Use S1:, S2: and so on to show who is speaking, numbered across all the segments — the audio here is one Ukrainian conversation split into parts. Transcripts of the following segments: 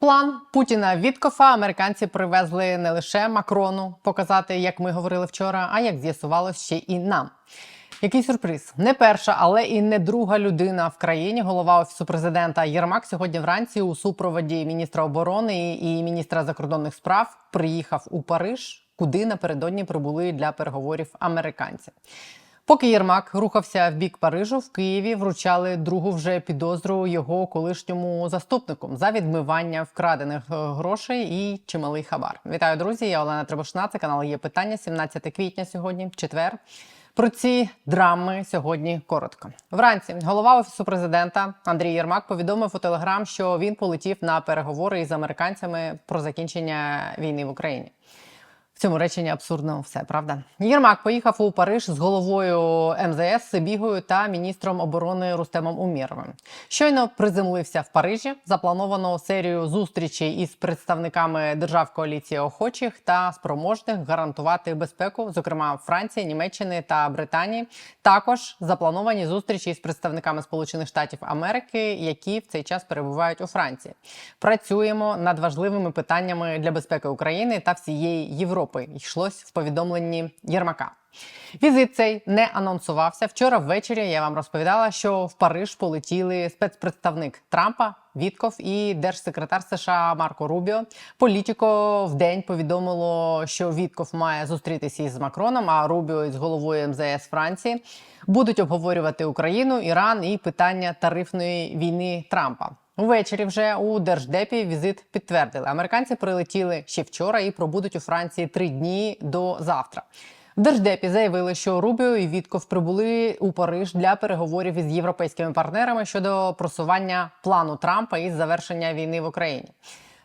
S1: План Путіна Віткофа американці привезли не лише Макрону показати, як ми говорили вчора, а як з'ясувалось ще і нам. Який сюрприз? Не перша, але і не друга людина в країні. Голова офісу президента Єрмак сьогодні вранці у супроводі міністра оборони і міністра закордонних справ приїхав у Париж, куди напередодні прибули для переговорів американці. Поки Єрмак рухався в бік Парижу, в Києві вручали другу вже підозру його колишньому заступнику за відмивання вкрадених е, грошей і чималий хабар. Вітаю, друзі! Я Олена Требушна. Це канал є питання. 17 квітня сьогодні, четвер. Про ці драми сьогодні коротко. Вранці голова офісу президента Андрій Єрмак повідомив у телеграм, що він полетів на переговори із американцями про закінчення війни в Україні. Цьому реченні абсурдно все, правда? Єрмак поїхав у Париж з головою МЗС Сибігою та міністром оборони Рустемом Умєровим. Щойно приземлився в Парижі. Заплановано серію зустрічей із представниками держав коаліції охочих та спроможних гарантувати безпеку, зокрема Франції, Німеччини та Британії. Також заплановані зустрічі із представниками Сполучених Штатів Америки, які в цей час перебувають у Франції. Працюємо над важливими питаннями для безпеки України та всієї Європи. Йшлось в повідомленні Єрмака. Візит цей не анонсувався. Вчора ввечері я вам розповідала, що в Париж полетіли спецпредставник Трампа Вітков і держсекретар США Марко Рубіо. Політіко в день повідомило, що Вітков має зустрітися із Макроном, а Рубіо із головою МЗС Франції будуть обговорювати Україну, Іран і питання тарифної війни Трампа. Увечері вже у держдепі візит підтвердили. Американці прилетіли ще вчора і пробудуть у Франції три дні до завтра. В держдепі заявили, що Рубіо і Вітков прибули у Париж для переговорів із європейськими партнерами щодо просування плану Трампа із завершення війни в Україні.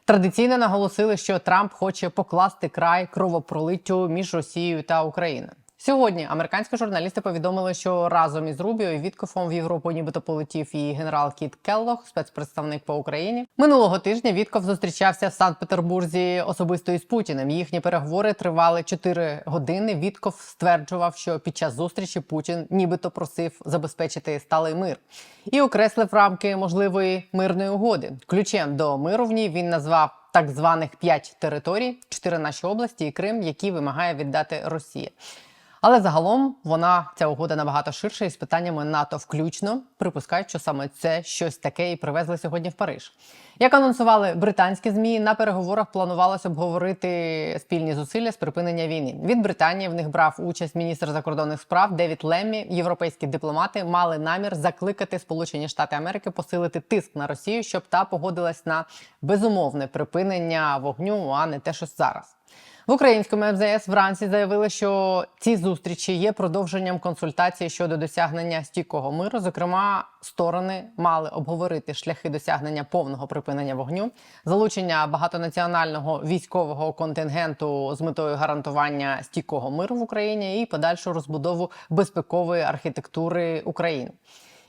S1: Традиційно наголосили, що Трамп хоче покласти край кровопролиттю між Росією та Україною. Сьогодні американські журналісти повідомили, що разом із Рубіо і Віткофом в Європу нібито полетів і генерал Кіт Келлог, спецпредставник по Україні. Минулого тижня Вітков зустрічався в Санкт-Петербурзі особисто із Путіним. Їхні переговори тривали 4 години. Вітков стверджував, що під час зустрічі Путін нібито просив забезпечити сталий мир і окреслив рамки можливої мирної угоди. Ключем до миру в ній він назвав. Так званих п'ять територій, чотири наші області і Крим, які вимагає віддати Росія. Але загалом вона ця угода набагато ширша з питаннями НАТО включно припускають, що саме це щось таке і привезли сьогодні в Париж. Як анонсували британські змі, на переговорах планувалось обговорити спільні зусилля з припинення війни. Від Британії в них брав участь міністр закордонних справ Девід Леммі. Європейські дипломати мали намір закликати Сполучені Штати Америки посилити тиск на Росію, щоб та погодилась на безумовне припинення вогню, а не те, що зараз. В українському МЗС вранці заявили, що ці зустрічі є продовженням консультацій щодо досягнення стійкого миру. Зокрема, сторони мали обговорити шляхи досягнення повного припинення вогню, залучення багатонаціонального військового контингенту з метою гарантування стійкого миру в Україні і подальшу розбудову безпекової архітектури України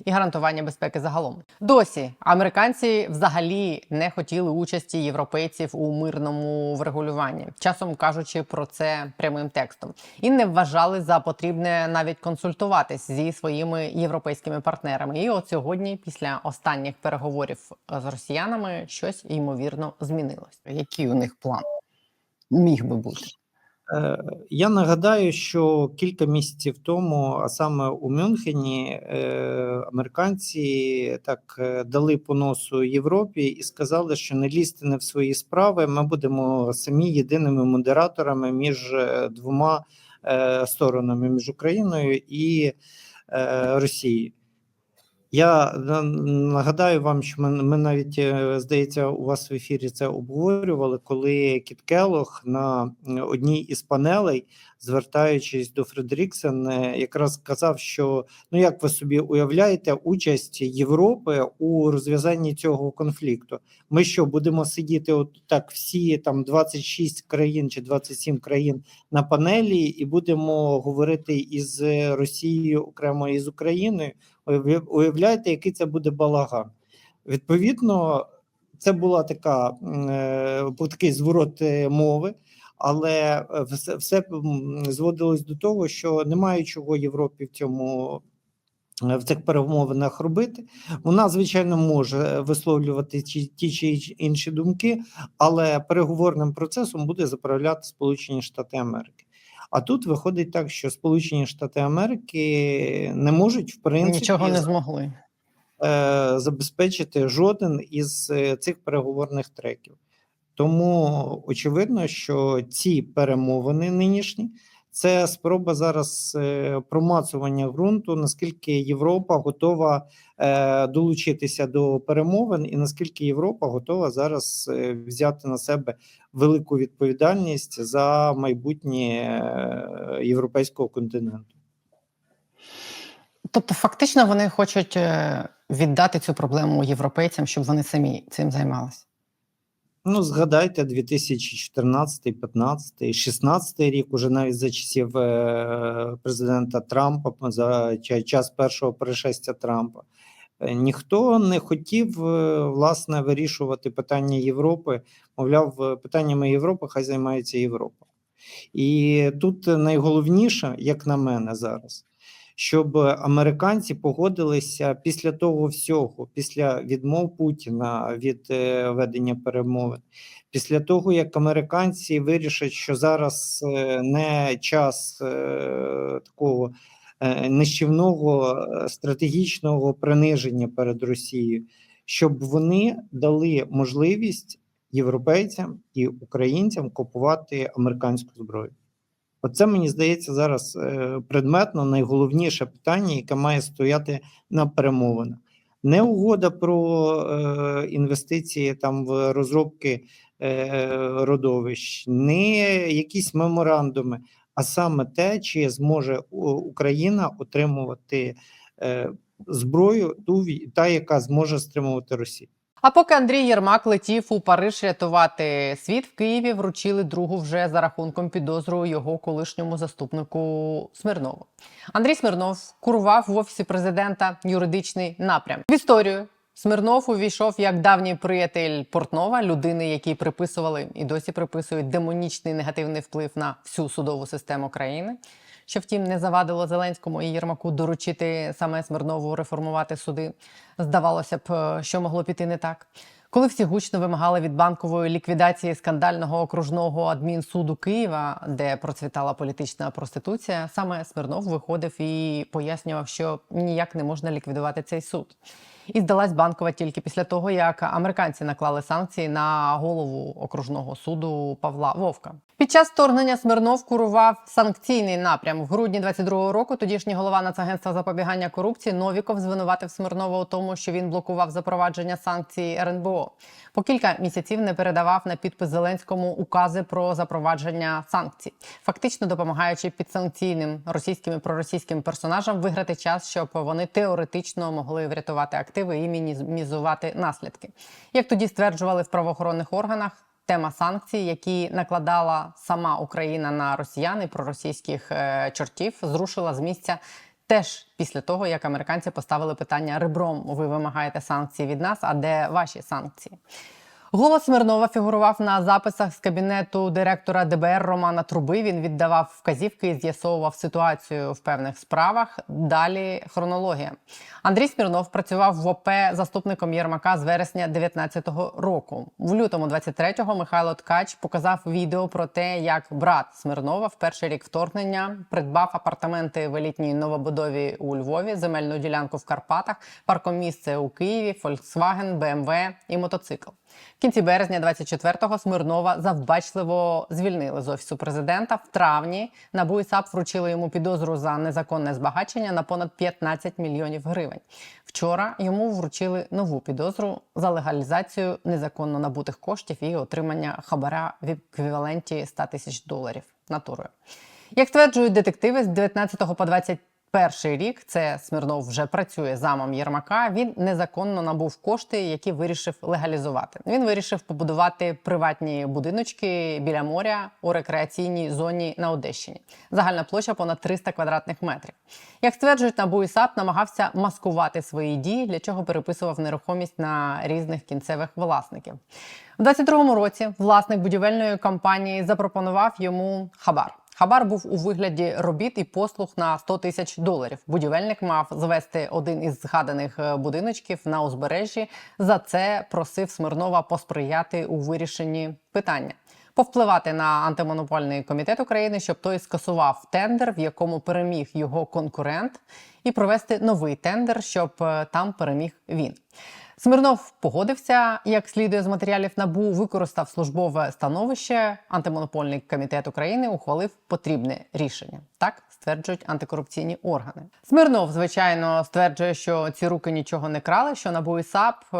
S1: і гарантування безпеки загалом. Досі американці взагалі не хотіли участі європейців у мирному врегулюванні, часом кажучи про це прямим текстом, і не вважали за потрібне навіть консультуватись зі своїми європейськими партнерами. І от сьогодні, після останніх переговорів з росіянами, щось ймовірно змінилось. Який у них план міг би бути?
S2: Е, Я нагадаю, що кілька місяців тому, а саме у Мюнхені, е, американці так е, дали по носу Європі і сказали, що не лізьте не в свої справи. Ми будемо самі єдиними модераторами між двома сторонами між Україною і Росією. Я нагадаю вам, що ми, ми навіть е, здається, у вас в ефірі це обговорювали, коли Кіт Келлог на одній із панелей, звертаючись до Фредеріксен, е, якраз сказав, що ну як ви собі уявляєте участь Європи у розв'язанні цього конфлікту? Ми що будемо сидіти, от так всі там 26 країн чи 27 країн на панелі, і будемо говорити із Росією окремо і з Україною? Уявля- Уявляєте, який це буде балаган? Відповідно, це була така е, такий зворот е, мови, але е, все, все зводилось до того, що немає чого Європі в цьому в цих перемовинах робити. Вона, звичайно, може висловлювати ті чи інші думки, але переговорним процесом буде заправляти Сполучені Штати Америки. А тут виходить так, що Сполучені Штати Америки не можуть в принципі
S1: Нічого не змогли.
S2: е, забезпечити жоден із е, цих переговорних треків. Тому очевидно, що ці перемовини нинішні це спроба зараз е, промацування ґрунту, наскільки Європа готова е, долучитися до перемовин, і наскільки Європа готова зараз е, взяти на себе велику відповідальність за майбутнє європейського континенту.
S1: Тобто, фактично, вони хочуть віддати цю проблему європейцям, щоб вони самі цим займалися.
S2: Ну, згадайте 2014, 15, 16 рік, уже навіть за часів е, президента Трампа, за час першого перешестя Трампа. Е, Ніхто не хотів е, власне вирішувати питання Європи. Мовляв, питаннями Європи хай займається Європа. І тут найголовніше, як на мене, зараз, щоб американці погодилися після того всього, після відмов Путіна від е, ведення перемовин, після того як американці вирішать, що зараз е, не час е, такого нищівного стратегічного приниження перед Росією, щоб вони дали можливість європейцям і українцям купувати американську зброю. Оце мені здається зараз е, предметно найголовніше питання, яке має стояти на перемовинах. Не угода про е, інвестиції там в розробки е, родовищ, не якісь меморандуми, а саме те, чи зможе Україна отримувати е, зброю, ту, та, яка зможе стримувати Росію.
S1: А поки Андрій Єрмак летів у Париж рятувати світ, в Києві вручили другу вже за рахунком підозру його колишньому заступнику Смирнову. Андрій Смирнов курував в офісі президента юридичний напрям. В історію Смирнов увійшов як давній приятель Портнова, людини, якій приписували і досі приписують демонічний негативний вплив на всю судову систему країни. Що втім не завадило Зеленському і Єрмаку доручити саме Смирнову реформувати суди. Здавалося б, е, що могло піти не так. Коли всі гучно вимагали від банкової ліквідації скандального окружного адмінсуду Києва, де процвітала політична проституція, саме Смирнов виходив і пояснював, що ніяк не можна ліквідувати цей суд. І здалась банкова тільки після того, як американці наклали санкції на голову окружного суду Павла Вовка. Під час вторгнення Смирнов курував санкційний напрям. В грудні 22-го року тодішній голова Нацагентства запобігання корупції Новіков звинуватив Смирнова у тому, що він блокував запровадження санкцій РНБО. По кілька місяців не передавав на підпис Зеленському укази про запровадження санкцій, фактично допомагаючи підсанкційним російським і проросійським персонажам виграти час, щоб вони теоретично могли врятувати активи і мінімізувати наслідки. Як тоді стверджували в правоохоронних органах. Тема санкцій, які накладала сама Україна на росіян і проросійських е, чортів, зрушила з місця теж після того, як американці поставили питання ребром: ви вимагаєте санкції від нас, а де ваші санкції? Голос Смирнова фігурував на записах з кабінету директора ДБР Романа Труби. Він віддавав вказівки і з'ясовував ситуацію в певних справах. Далі хронологія. Андрій Смірнов працював в ОП заступником Єрмака з вересня 19-го року. В лютому 23-го Михайло Ткач показав відео про те, як брат Смирнова в перший рік вторгнення придбав апартаменти в елітній новобудові у Львові, земельну ділянку в Карпатах, паркомісце у Києві, Volkswagen, BMW і мотоцикл. В кінці березня 24-го Смирнова завбачливо звільнили з офісу президента. В травні НАБУ і САП вручили йому підозру за незаконне збагачення на понад 15 мільйонів гривень. Вчора йому вручили нову підозру за легалізацію незаконно набутих коштів і отримання хабара в еквіваленті 100 тисяч доларів натурою. Як стверджують детективи з 19 по 20 Перший рік це Смирнов вже працює замом Єрмака. Він незаконно набув кошти, які вирішив легалізувати. Він вирішив побудувати приватні будиночки біля моря у рекреаційній зоні на Одещині. Загальна площа понад 300 квадратних метрів. Як стверджують НАБУ і САП, намагався маскувати свої дії, для чого переписував нерухомість на різних кінцевих власників. У 22-му році власник будівельної компанії запропонував йому хабар. Хабар був у вигляді робіт і послуг на 100 тисяч доларів. Будівельник мав звести один із згаданих е, будиночків на узбережжі. За це просив Смирнова посприяти у вирішенні питання. Повпливати на антимонопольний комітет України, щоб той скасував тендер, в якому переміг його конкурент, і провести новий тендер, щоб е, там переміг він. Смирнов погодився, як слідує з матеріалів набу, використав службове становище. Антимонопольний комітет України ухвалив потрібне рішення. Так стверджують антикорупційні органи. Смирнов, звичайно, стверджує, що ці руки нічого не крали, що НАБУ і САП е-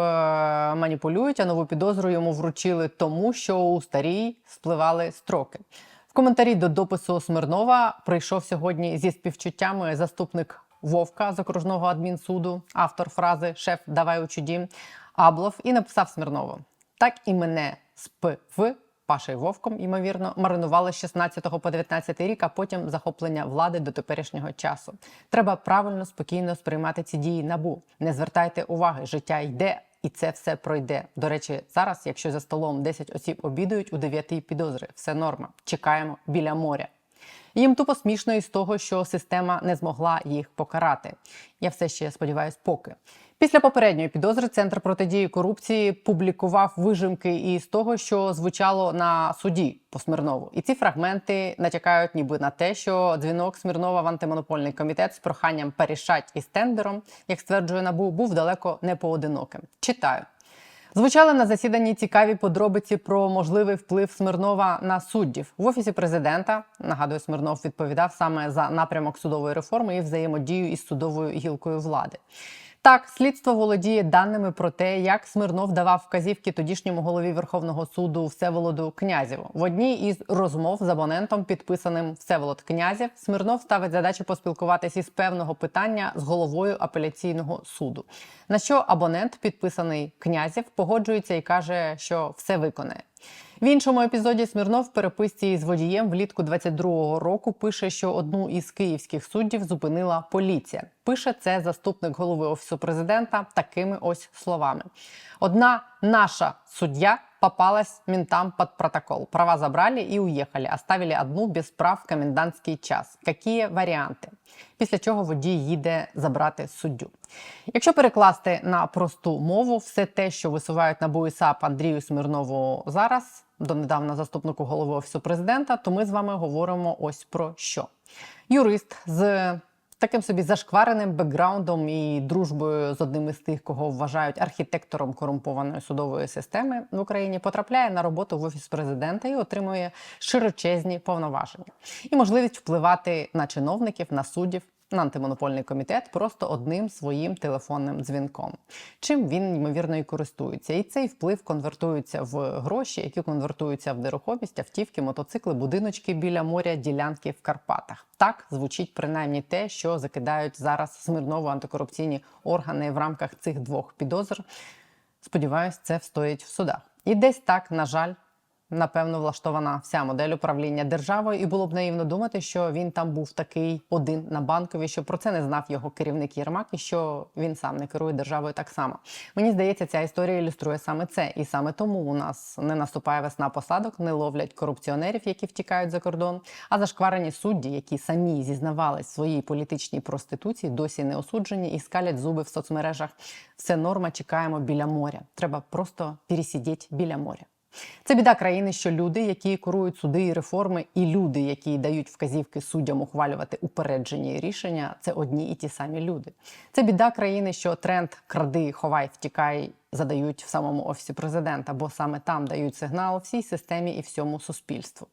S1: маніпулюють, а нову підозру йому вручили тому, що у старій спливали строки. В коментарі до допису Смирнова прийшов сьогодні зі співчуттями заступник Вовка з окружного адмінсуду, автор фрази Шеф, давай у чуді Аблов, і написав Смирнову: Так і мене з ПВ Пашею Вовком, ймовірно, маринували з 16 по 19 рік, а потім захоплення влади до теперішнього часу. Треба правильно, спокійно сприймати ці дії набу. Не звертайте уваги, життя йде. І це все пройде. До речі, зараз, якщо за столом 10 осіб обідують, у 9 підозри, все норма. Чекаємо біля моря. Їм тупо смішно із того, що система не змогла їх покарати. Я все ще сподіваюсь, поки. Після попередньої підозри Центр протидії корупції публікував вижимки із того, що звучало на суді по Смирнову. І ці фрагменти натякають ніби на те, що дзвінок Смирнова в антимонопольний комітет з проханням перішать із тендером, як стверджує НАБУ, був далеко не поодиноким. Читаю. Звучали на засіданні цікаві подробиці про можливий вплив Смирнова на суддів в офісі президента. Нагадую, Смирнов відповідав саме за напрямок судової реформи і взаємодію із судовою гілкою влади. Так, слідство володіє даними про те, як Смирнов давав вказівки тодішньому голові Верховного суду Всеволоду Князєву. В одній із розмов з абонентом, підписаним Всеволод Князєв, Смирнов ставить задачу поспілкуватися із певного питання з головою апеляційного суду. На що абонент, підписаний Князєв, погоджується і каже, що все виконає. В іншому епізоді Смірнов в переписці з водієм влітку 22-го року пише, що одну із київських суддів зупинила поліція. Пише це заступник голови офісу президента такими ось словами: одна наша суддя попалась ментам под протокол. Права забрали и уехали. Оставили одну без прав в комендантський час. Які варіанти? Після чого водій їде забрати суддю. Якщо перекласти на просту мову, все те, що висувають на САП Андрію Смирнову зараз, донедавна заступнику голови офісу президента, то ми з вами говоримо ось про що. Юрист з таким собі зашквареним бекграундом і дружбою з одним із тих, кого вважають архітектором корумпованої судової системи в Україні, потрапляє на роботу в офіс президента і отримує широчезні повноваження і можливість впливати на чиновників, на суддів. На антимонопольний комітет просто одним своїм телефонним дзвінком, чим він ймовірно і користується, і цей вплив конвертується в гроші, які конвертуються в нерухомість, автівки, мотоцикли, будиночки біля моря, ділянки в Карпатах. Так звучить принаймні те, що закидають зараз смирново антикорупційні органи в рамках цих двох підозр. Сподіваюсь, це встоїть в судах. І десь так, на жаль, напевно, влаштована вся модель управління державою, і було б наївно думати, що він там був такий один на банковій, що про це не знав його керівник Єрмак, і що він сам не керує державою так само. Мені здається, ця історія ілюструє саме це, і саме тому у нас не наступає весна посадок, не ловлять корупціонерів, які втікають за кордон. А зашкварені судді, які самі зізнавались в своїй політичній проституції, досі не осуджені і скалять зуби в соцмережах. Все норма, чекаємо біля моря. Треба просто пересидіти біля моря. Це біда країни, що люди, які курують суди і реформи, і люди, які дають вказівки суддям ухвалювати упереджені рішення, це одні і ті самі люди. Це біда країни, що тренд кради, ховай, втікай задають в самому офісі президента, бо саме там дають сигнал всій системі і всьому суспільству.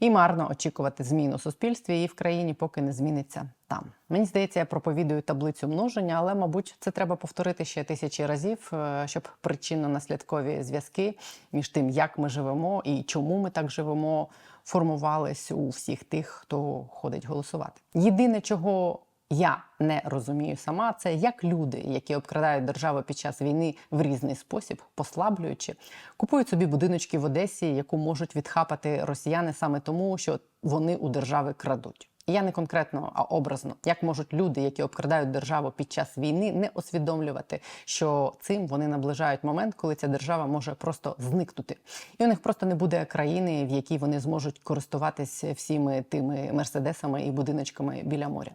S1: І марно очікувати змін у суспільстві і в країні, поки не зміниться там. Мені здається, я проповідую таблицю множення, але, мабуть, це треба повторити ще тисячі разів, е, щоб причинно-наслідкові зв'язки між тим, як ми живемо і чому ми так живемо, формувались у всіх тих, хто ходить голосувати. Єдине, чого я не розумію сама, це як люди, які обкрадають державу під час війни в різний спосіб, послаблюючи, купують собі будиночки в Одесі, яку можуть відхапати росіяни саме тому, що вони у держави крадуть. Я не конкретно, а образно, як можуть люди, які обкрадають державу під час війни, не усвідомлювати, що цим вони наближають момент, коли ця держава може просто зникнути, і у них просто не буде країни, в якій вони зможуть користуватися всіми тими мерседесами і будиночками біля моря.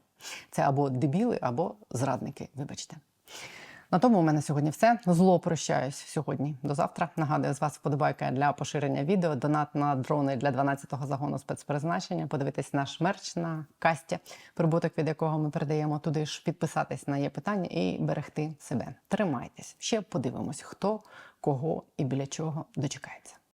S1: Це або дебіли, або зрадники. Вибачте. На тому у мене сьогодні все. Зло прощаюсь сьогодні. До завтра. Нагадую, з вас вподобайка для поширення відео, донат на дрони для 12-го загону спецпризначення. Подивитись наш мерч на касті, прибуток від якого ми передаємо туди ж, підписатись на є питання і берегти себе. Тримайтесь. Ще подивимось, хто кого і біля чого дочекається.